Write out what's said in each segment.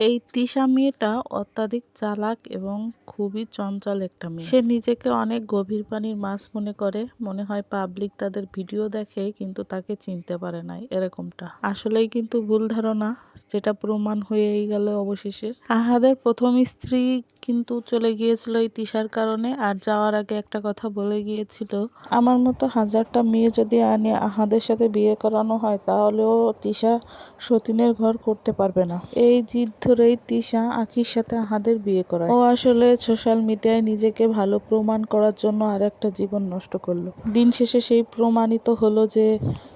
এই তিশা মেয়েটা অত্যাধিক চালাক এবং খুবই চঞ্চল একটা মেয়ে। সে নিজেকে অনেক গভীর পানির মাছ মনে করে, মনে হয় পাবলিক তাদের ভিডিও দেখে, কিন্তু তাকে চিনতে পারে নাই এরকমটা। আসলেই কিন্তু ভুল ধারণা, যেটা প্রমাণ হয়েই গেল অবশেষে। আহাদের প্রথম স্ত্রী কিন্তু চলে গিয়েছিল এই তিশার কারণে, আর যাওয়ার আগে একটা কথা বলে গিয়েছিল, আমার মতো হাজারটা মেয়ে যদি আনে, আহাদের সাথে বিয়ে করানো হয়, তাহলেও তিশা সতীনের ঘর করতে পারবে না। এই জিদ ধরেই তিশা আখির সাথে আহাদের বিয়ে করায়। ও আসলে সোশ্যাল মিডিয়ায় নিজেকে ভালো প্রমাণ করার জন্য আর একটা জীবন নষ্ট করল। দিন শেষে সেই প্রমাণিত হলো যে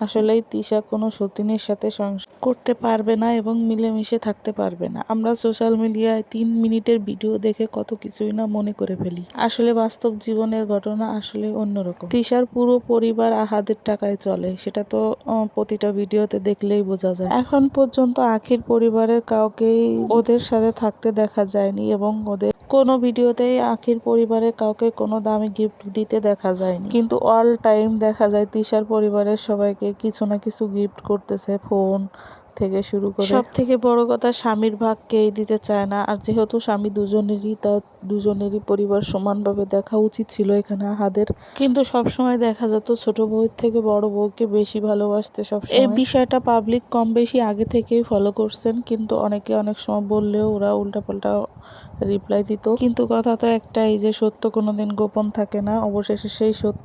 আসলেই তিশা কোনো সতীনের সাথে সংসার করতে পারবে না এবং মিলেমিশে থাকতে পারবে না। আমরা সোশ্যাল মিডিয়ায় তিন মিনিটের ভিডিও দেখে কত কিছুই না মনে করে ফেলি। আসলে বাস্তব জীবনের ঘটনা আসলে অন্যরকম। তিশার পুরো পরিবার আহাদের টাকায় চলে। সেটা তো প্রতিটা ভিডিওতে দেখলেই বোঝা যায়। এখন পর্যন্ত আখির পরিবারের কাউকেই ওদের সাথে থাকতে দেখা যায়নি এবং ওদের কোনো ভিডিওতেই আখির পরিবারের কাউকে কোনো দামি গিফট দিতে দেখা যায়নি। কিন্তু অল টাইম দেখা যায় তিশার পরিবারের সবাইকে কিছু না কিছু গিফট করতেছে ফোন থেকে শুরু করে। সব থেকে বড় কথা স্বামীর ভাগ কেই দিতে চায় না। আর যেহেতু স্বামী দুজনেরই তা দুজনেরই পরিবার সমানভাবে দেখা উচিত ছিল এখানে আহাদের। কিন্তু সব সময় দেখা যেত ছোট বউয়ের থেকে বড় বউকে বেশি ভালোবাসতে সব এই বিষয়টা পাবলিক কম বেশি আগে থেকেই ফলো করছেন। কিন্তু অনেকে অনেক সময় বললেও ওরা উল্টাপাল্টা রিপ্লাই দিত। কিন্তু কথা তো একটাই যে, সত্য কোনোদিন গোপন থাকে না। অবশেষে সেই সত্য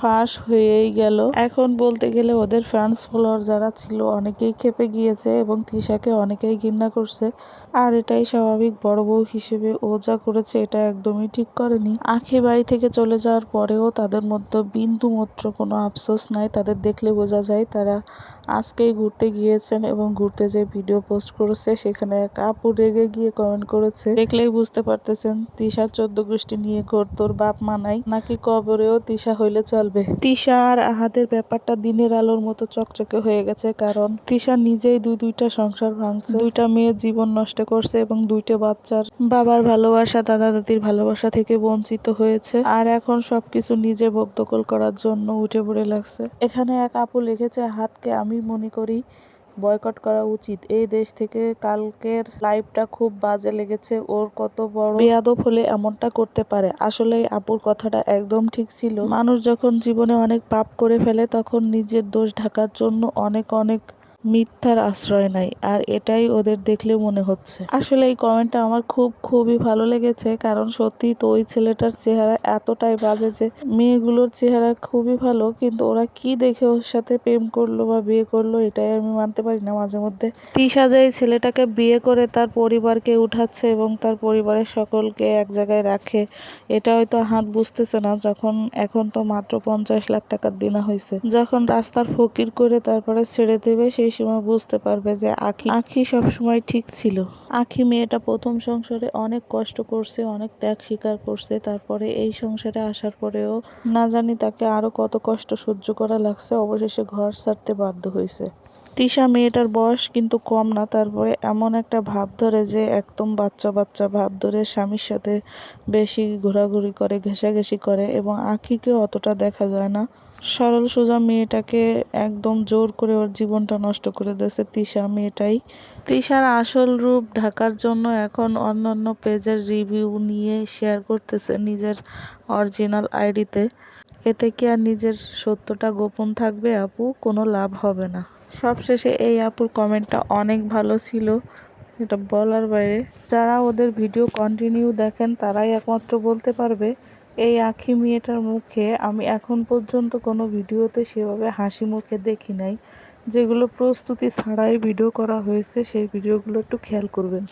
ফাঁস হয়েই গেল। এখন বলতে গেলে ওদের ফ্যান্স ফলোয়ার যারা ছিল, অনেকেই খেপে গিয়েছে এবং তৃষাকে অনেকেই ঘৃণা করছে। আর এটাই স্বাভাবিক। বড় বউ হিসেবে ও যা করেছে, এটা একদমই ঠিক করেনি। আখি বাড়ি থেকে চলে যাওয়ার পরেও তাদের মধ্যে বিন্দু মাত্র কোনো আফসোস নাই। তাদের দেখলে বোঝা যায় তারা আজকেই ঘুরতে গিয়েছেন এবং ঘুরতে যে ভিডিও পোস্ট করেছে, সেখানে এক আপু রেগে গিয়ে কমেন্ট করেছে, দেখলেই বুঝতে পারতেছেন, তিশা চোদ্দ গোষ্ঠী নিয়ে ঘোর তোর বাপ মানাই নাকি কবরেও তিশা হইলে চলবে? তিশা আর আহাদের ব্যাপারটা দিনের আলোর মতো চকচকে হয়ে গেছে, কারণ তিশা নিজেই দুই দুইটা সংসার ভাঙছে, দুইটা মেয়ের জীবন নষ্ট করছে এবং দুইটা বাচ্চার বাবার ভালোবাসা দাদা দাদির ভালোবাসা থেকে বঞ্চিত হয়েছে, আর এখন সবকিছু নিজে ভোগ করার জন্য উঠে পড়ে লাগছে। এখানে এক আপু লিখেছে, হাতকে আমি মনে করি, বয়কট করা উচিত। এই দেশ থেকে কালকের লাইফটা খুব বাজে লেগেছে, ওর কত বড় বেয়াদব হলে এমনটা করতে পারে। আসলে আপুর কথাটা একদম ঠিক ছিল। মানুষ যখন জীবনে অনেক পাপ করে ফেলে, তখন নিজের দোষ ঢাকার জন্য অনেক অনেক মিথ্যার আশ্রয় নাই, আর এটাই ওদের দেখলে মনে হচ্ছে। আসলে এই কমেন্টটা আমার খুব, খুবই ভালো লেগেছে, কারণ সত্যি তো ওই ছেলেটার চেহারা এতটাই বাজে যে মেয়েগুলোর চেহারা খুবই ভালো, কিন্তু ওরা কি দেখে ওর সাথে প্রেম করল বা বিয়ে করল, এটাই আমি মানতে পারি না মাঝে মধ্যে। তিশা যে ছেলেটাকে বিয়ে করে তার পরিবারকে উঠাচ্ছে এবং তার পরিবারের সকলকে এক জায়গায় রাখে, এটা হয়তো হাত বুঝতেছে না, যখন, এখন তো মাত্র পঞ্চাশ লাখ টাকার দিনা হয়েছে যখন রাস্তার ফকির করে তারপরে ছেড়ে দেবে, সেই সময় বুঝতে পারবে যে আখি আখি সবসময় ঠিক ছিল। আখি মেয়েটা প্রথম সংসারে অনেক কষ্ট করছে, অনেক ত্যাগ স্বীকার করছে। তারপরে এই সংসারে আসার পরেও না জানি তাকে আরও কত কষ্ট সহ্য করা লাগছে। অবশেষে ঘর ছাড়তে বাধ্য হয়েছে। তিশা মেয়েটার বয়স কিন্তু কম না, তারপরে এমন একটা ভাব ধরে যে একদম বাচ্চা বাচ্চা ভাব ধরে স্বামীর সাথে বেশি ঘোরাঘুরি করে, ঘেঁষাঘেঁষি করে এবং আখিকে অতটা দেখা যায় না। সরল সোজা মেয়েটাকে একদম জোর করে ওর জীবনটা নষ্ট করে দিয়েছে তিশা মেয়েটাই। তিশার আসল রূপ ঢাকার জন্য এখন অন্যান্য পেজের রিভিউ নিয়ে শেয়ার করতেছে নিজের অরিজিনাল আইডিতে। এতে কি আর নিজের সত্যটা গোপন থাকবে আপু? কোনো লাভ হবে না। সবশেষে এই আপুর কমেন্টটা অনেক ভালো ছিল, এটা বলার বাইরে। যারা ওদের ভিডিও কন্টিনিউ দেখেন, তারাই একমাত্র বলতে পারবে, এই আঁখি মেয়েটার মুখে আমি এখন পর্যন্ত কোনো ভিডিওতে সেভাবে হাসি মুখে দেখি নাই। যেগুলো প্রস্তুতি ছাড়াই ভিডিও করা হয়েছে, সেই ভিডিওগুলো একটু খেয়াল করবেন।